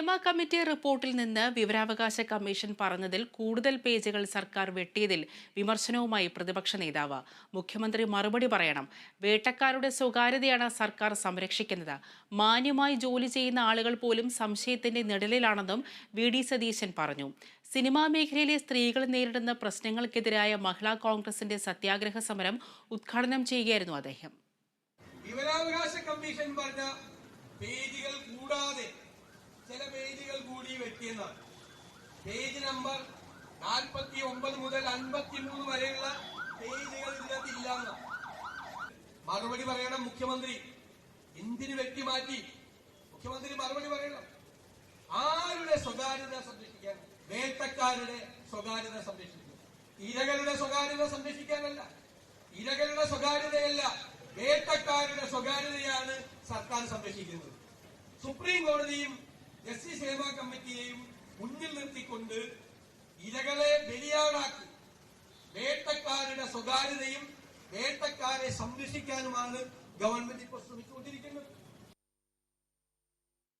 Hema committee റിപ്പോർട്ടിൽ നിന്ന് വിവരാവകാശ കമ്മീഷൻ പറഞ്ഞതിൽ കൂടുതൽ പേജുകൾ സർക്കാർ വെട്ടിയതിൽ വിമർശനവുമായി പ്രതിപക്ഷ നേതാവ്. മുഖ്യമന്ത്രി മറുപടി പറയണം. വേട്ടക്കാരുടെ സ്വകാര്യതയാണ് സർക്കാർ സംരക്ഷിക്കുന്നത്. മാന്യമായി ജോലി ചെയ്യുന്ന ആളുകൾ പോലും സംശയത്തിന്റെ നിഴലിലാണെന്നും വി ഡി സതീശൻ പറഞ്ഞു. സിനിമാ മേഖലയിലെ സ്ത്രീകൾ നേരിടുന്ന പ്രശ്നങ്ങൾക്കെതിരായ മഹിളാ കോൺഗ്രസിന്റെ സത്യാഗ്രഹ സമരം ഉദ്ഘാടനം ചെയ്യുകയായിരുന്നു അദ്ദേഹം. വിവരാവകാശ കമ്മീഷൻ പറഞ്ഞ പേജുകൾ ചില പേജുകൾ കൂടി വെട്ടിയെന്നാണ്. പേജ് നമ്പർ നാൽപ്പത്തി ഒമ്പത് മുതൽ അൻപത്തി മൂന്ന് വരെയുള്ള പേജുകൾ ഇതിനകത്ത് ഇല്ലാന്ന് മറുപടി പറയണം മുഖ്യമന്ത്രി. എന്തിനു വെട്ടി മാറ്റി മുഖ്യമന്ത്രി മറുപടി പറയണം. ആരുടെ സ്വകാര്യത സംരക്ഷിക്കാൻ? വേട്ടക്കാരുടെ സ്വകാര്യത സംരക്ഷിക്കുക ഇരകളുടെ സ്വകാര്യത സംരക്ഷിക്കാനല്ല. ഇരകളുടെ സ്വകാര്യതയല്ല വേട്ടക്കാരുടെ സ്വകാര്യതയാണ് സർക്കാർ സംരക്ഷിക്കുന്നത്. സുപ്രീം കോടതിയും ജസ്റ്റിസ് സേവാ കമ്മിറ്റിയെയും മുന്നിൽ നിർത്തിക്കൊണ്ട് ഇരകളെ ബലിയാടാക്കി. വേട്ടക്കാരുടെ സ്വകാര്യതയും വേട്ടക്കാരെ സംരക്ഷിക്കാനുമാണ് ഗവൺമെന്റ് ഇപ്പോൾ ശ്രമിച്ചുകൊണ്ടിരിക്കുന്നത്.